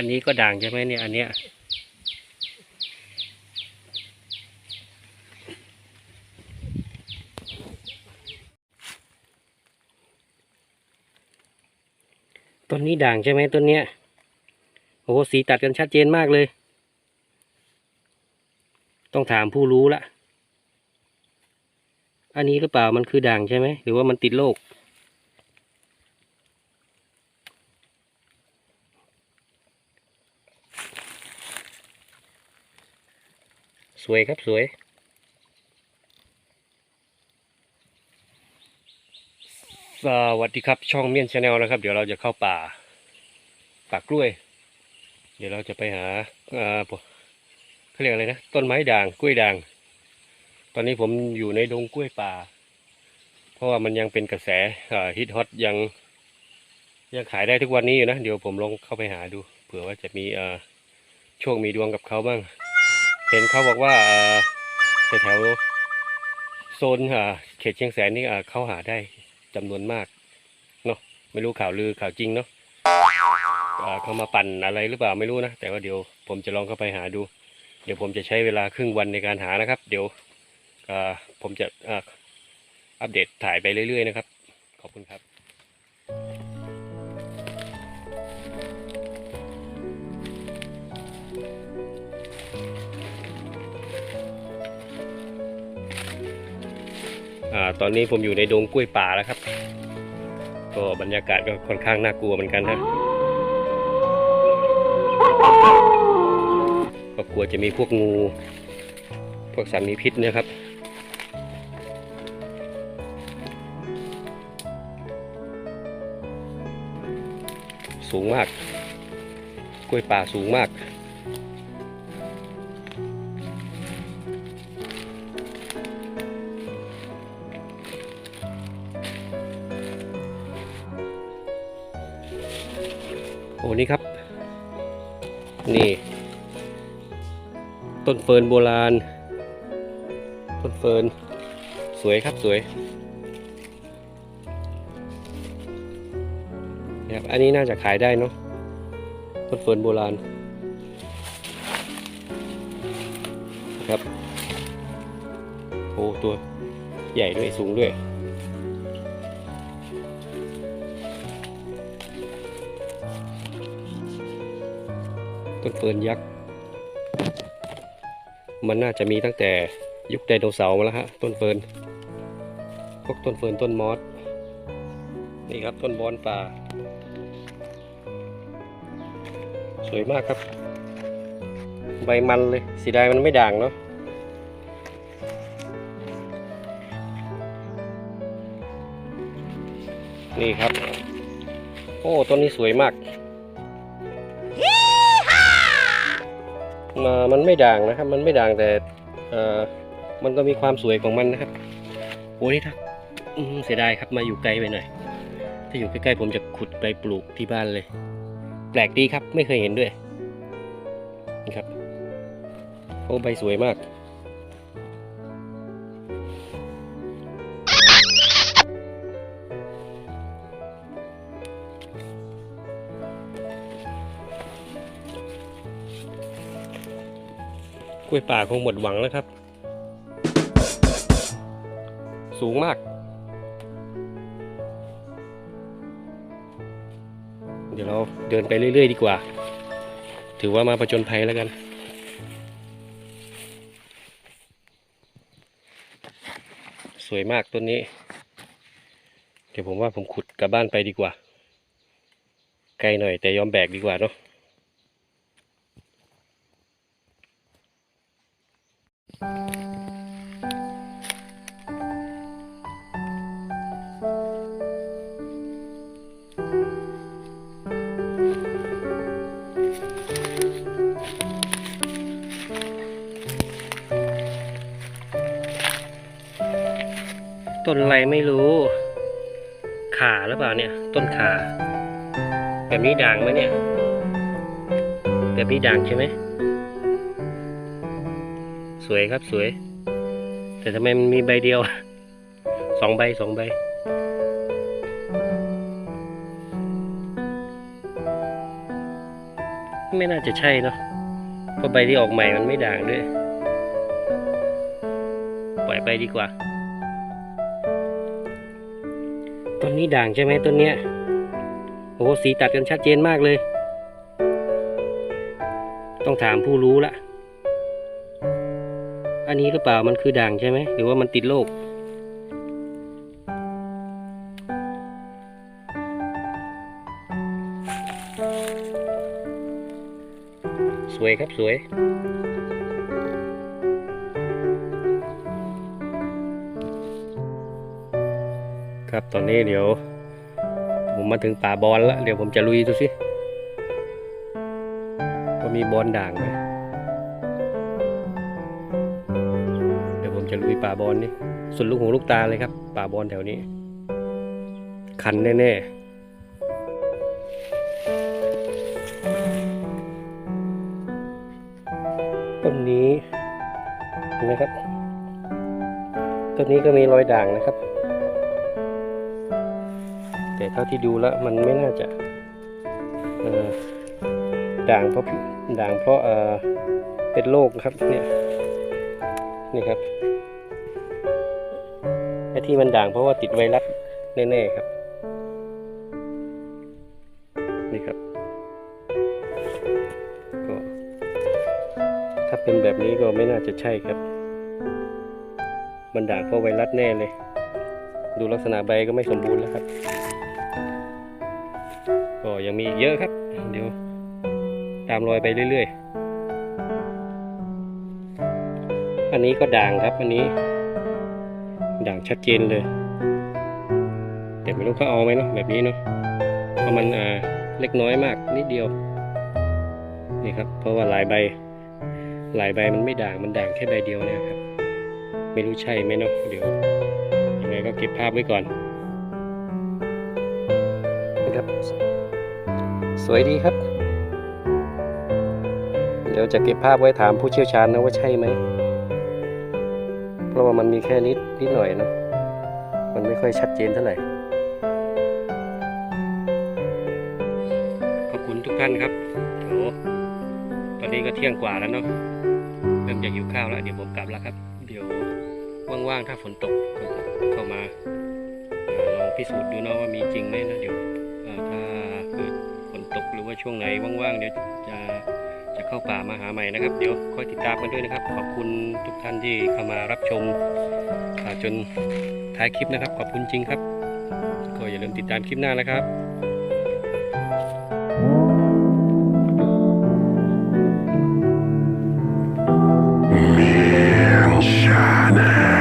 อันนี้ก็ด่างใช่ไหมเนี่ย อันเนี้ยต้นนี้ด่างใช่ไหมต้นเนี้ยโอ้โหสีตัดกันชัดเจนมากเลย ต้องถามผู้รู้ละ อันนี้หรือเปล่ามันคือด่างใช่ไหมหรือว่ามันติดโรค วยครับสวย สวัสดีครับช่องเมียนชาแนลนะครับ เดี๋ยวเราจะเข้าป่าป่ากล้วย เดี๋ยวเราจะไปหาเอ่อเขาเรียกอะไรนะ ต้นไม้ด่างกล้วยด่าง ตอนนี้ผมอยู่ในดงกล้วยป่า เพราะว่ามันยังเป็นกระแสฮิตฮอตยังยังขายได้ทุกวันนี้อยู่นะ เดี๋ยวผมลองเข้าไปหาดู เผื่อว่าจะมีเออโชคมีดวงกับเขาบ้าง เห็นเขาบอกว่าแถวโซนเขตเชียงแสนนี่เขาหาได้จำนวนมากเนาะไม่รู้ข่าวลือข่าวจริงเนาะเขามาปั่นอะไรหรือเปล่าไม่รู้นะ แต่ว่าเดี๋ยวผมจะลองเข้าไปหาดู เดี๋ยวผมจะใช้เวลาครึ่งวันในการหานะครับ เดี๋ยวผมจะอัปเดตถ่ายไปเรื่อยๆนะครับ ขอบคุณครับ อ่าตอนนี้ผมอยู่ในดงกล้วยป่าแล้วครับ ก็บรรยากาศก็ค่อนข้างน่ากลัวเหมือนกันนะก็กลัวจะมีพวกงู พวกสัตว์มีพิษเนะครับสูงมาก กล้วยป่าสูงมาก โอ้นี่ครับ นี่ ต้นเฟิร์นโบราณ ต้นเฟิร์นสวยครับสวยนะครับอันนี้น่าจะขายได้เนาะต้นเฟิร์นโบราณครับโอ้ตัวใหญ่ด้วยสูงด้วย ต้นเฟิร์นยักษ์ มันน่าจะมีตั้งแต่ยุคไดโนเสาร์มาแล้วฮะ ต้นเฟิร์น พวกต้นเฟิร์นต้นมอส นี่ครับต้นบอนป่า สวยมากครับ ใบมันเลยสีดายมันไม่ด่างเนาะนี่ครับ โอ้ต้นนี้สวยมาก มามันไม่ด่างนะครับ มันไม่ด่างแต่มันก็มีความสวยของมันนะครับโอ้นี่ครับเสียดายครับมาอยู่ไกลไปหน่อย ถ้าอยู่ใกล้ๆผมจะขุดไปปลูกที่บ้านเลย แปลกดีครับไม่เคยเห็นด้วยนี่ครับโอ้ใบสวยมาก กล้วยป่าคงหมดหวังแล้วครับ สูงมาก เดี๋ยวเราเดินไปเรื่อย ๆ ดีกว่า ถือว่ามาประจนภัยแล้วกันสวยมากต้นนี้ เดี๋ยวผมว่าผมขุดกลับบ้านไปดีกว่า ไกลหน่อยแต่ยอมแบกดีกว่าเนาะ ต้นอะไรไม่รู้ ขาหรือเปล่าเนี่ย ต้นขา แบบนี้ด่างไหมเนี่ย แบบนี้ด่างใช่ไหม สวยครับสวย แต่ทำไมมันมีใบเดียวสองใบสองใบไม่น่าจะใช่เนาะเพราะใบที่ออกใหม่มันไม่ด่างด้วย ปล่อยไปดีกว่า นนี้ด่างใช่ไหมต้นเนี้ยโอ้โหสีตัดกันชัดเจนมากเลย ต้องถามผู้รู้ละ อันนี้หรือเปล่ามันคือด่างใช่ไหมหรือว่ามันติดโรคสวยครับสวย ครับตอนนี้เดี๋ยว ผมมาถึงป่าบอลแล้ว เดี๋ยวผมจะลุยดูสิว่ามีบอลด่างไหมเดี๋ยวผมจะลุยป่าบอลนี่สุดลูกหูลูกตาเลยครับ ป่าบอลแถวนี้ คันแน่ๆต้นนี้เห็นไหมครับ ต้นนี้ก็มีรอยด่างนะครับ แต่เท่าที่ดูแล้วมันไม่น่าจะด่างเพราะด่างเพราะเเป็นโรคครับเนี่ยนี่ครับไอ้ที่มันด่างเพราะว่าติดไวรัสแน่ๆครับนี่ครับก็ถ้าเป็นแบบนี้ก็ไม่น่าจะใช่ครับมันด่างเพราะไวรัสแน่เลย ดูลักษณะใบก็ไม่สมบูรณ์แล้วครับ ยังมีอีกเยอะครับ เดี๋ยว ตามรอยไปเรื่อยๆ อันนี้ก็ด่างครับอันนี้ ด่างชัดเจนเลย แต่ไม่รู้เขาเอาไหมเนาะแบบนี้เนาะเพราะมันอ่าเล็กน้อยมากนิดเดียว นี่ครับ เพราะว่าหลายใบ หลายใบมันไม่ด่างมันด่างแค่ใบเดียวเนะครับ ไม่รู้ใช่ไหมเนาะเดี๋ยวยังไงก็เก็บภาพไว้ก่อนนะครับ สวยดีครับ เดี๋ยวจะเก็บภาพไว้ถามผู้เชี่ยวชาญนะว่าใช่ไหม เพราะว่ามันมีแค่นิดนิดหน่อยนะมันไม่ค่อยชัดเจนเท่าไหร่ ขอบคุณทุกท่านครับโอ้ตอนนี้ก็เที่ยงกว่าแล้วเนาะ เริ่มจะหิวข้าวแล้ว เดี๋ยวผมกลับแล้วครับ เดี๋ยวว่างๆ ถ้าฝนตกก็จะเข้ามาลองพิสูจน์ดูเนาะว่ามีจริงไหมนะเดี๋ยวถ้าเกิด ฝนตกหรือว่าช่วงไหนว่างๆเดี๋ยวจะจะเข้าป่ามาหาใหม่นะครับ เดี๋ยวคอยติดตามกันด้วยนะครับ ขอบคุณทุกท่านที่เข้ามารับชมจนท้ายคลิปนะครับ ขอบคุณจริงครับ ก็อย่าลืมติดตามคลิปหน้านะครับ Shine.